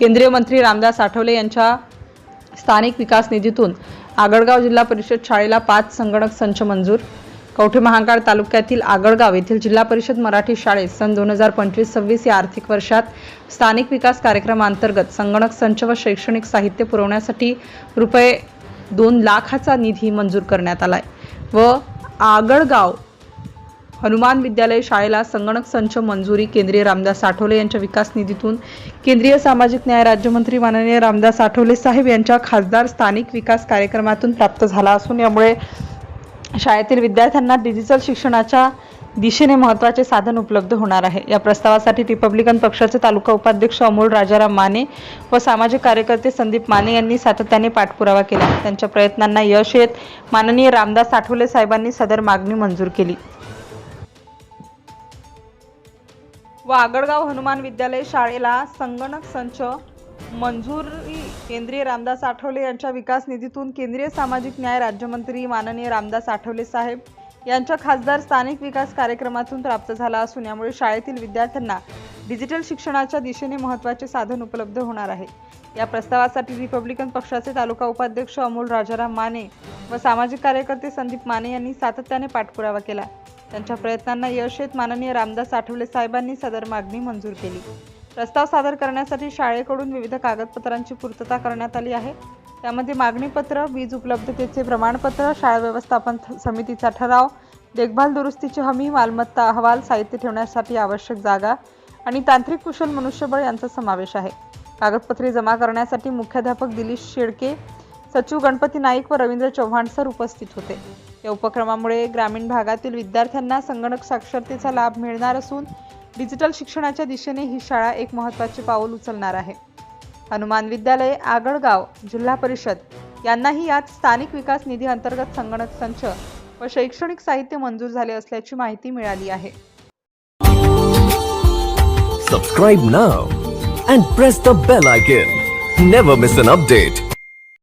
केंद्रीय मंत्री रामदास आठवले यांच्या स्थानिक विकास निधीतून आगळगाव जिल्हा परिषद शाळेला पाच संगणक संच मंजूर. कवठे महांकाळ तालुक्यातील आगळगाव येथील जिल्हा परिषद मराठी शाळेत सन दोन हजार पंचवीस सव्वीस या आर्थिक वर्षात स्थानिक विकास कार्यक्रमांतर्गत संगणक संच व शैक्षणिक साहित्य पुरवण्यासाठी रुपये दोन लाखाचा निधी मंजूर करण्यात आला आहे व आगळगाव हनुमान विद्यालय शाळेला संगणक संच मंजुरी केंद्रीय रामदास आठवले यांच्या विकास निधीतून केंद्रीय सामाजिक न्याय राज्यमंत्री माननीय रामदास आठवले साहेब यांच्या खासदार स्थानिक विकास कार्यक्रमातून प्राप्त झाला असून यामुळे शाळेतील विद्यार्थ्यांना डिजिटल शिक्षणाच्या दिशेने महत्त्वाचे साधन उपलब्ध होणार आहे. या प्रस्तावासाठी रिपब्लिकन पक्षाचे तालुका उपाध्यक्ष अमोल राजाराम माने व सामाजिक कार्यकर्ते संदीप माने यांनी सातत्याने पाठपुरावा केला. त्यांच्या प्रयत्नांना यश येत माननीय रामदास आठवले साहेबांनी सदर मागणी मंजूर केली. व आगडगाव हनुमान विद्यालय शाळेला संगणक संच मंजुरी केंद्रीय रामदास आठवले यांच्या विकास निधीतून केंद्रीय सामाजिक न्याय राज्यमंत्री माननीय रामदास आठवले साहेब यांच्या खासदार स्थानिक विकास कार्यक्रमातून प्राप्त झाला असून यामुळे शाळेतील विद्यार्थ्यांना डिजिटल शिक्षणाच्या दिशेने महत्त्वाचे साधन उपलब्ध होणार आहे. या प्रस्तावासाठी रिपब्लिकन पक्षाचे तालुका उपाध्यक्ष अमोल राजाराम माने व सामाजिक कार्यकर्ते संदीप माने यांनी सातत्याने पाठपुरावा केला. त्यांच्या प्रयत्नांना यश येत माननीय रामदास आठवले साहेबांनी सदर मागणी मंजूर केली. प्रस्ताव सादर करण्यासाठी शाळेकडून विविध कागदपत्रांची पूर्तता करण्यात आली आहे. त्यामध्ये मागणीपत्र वीज उपलब्धतेचे प्रमाणपत्र शाळा व्यवस्थापन समितीचा ठराव देखभाल दुरुस्तीची हमी मालमत्ता अहवाल साहित्य ठेवण्यासाठी आवश्यक जागा आणि तांत्रिक कुशल मनुष्यबळ यांचा समावेश आहे. कागदपत्रे जमा करण्यासाठी मुख्याध्यापक दिलीश शेडके सचिव गणपती नाईक व रवींद्र चव्हाण सर उपस्थित होते. या उपक्रमामुळे ग्रामीण भागातील विद्यार्थ्यांना संगणक साक्षरतेचा लाभ मिळणार असून डिजिटल शिक्षणाच्या दिशेने ही शाळा एक महत्त्वाचे पाऊल उचलणार आहे. हनुमान विद्यालय आगळगाव जिल्हा परिषद यांनाही यात स्थानिक विकास निधी अंतर्गत संगणक संच व शैक्षणिक साहित्य मंजूर झाले असल्याची माहिती मिळाली आहे. Subscribe now and press the bell icon never miss an update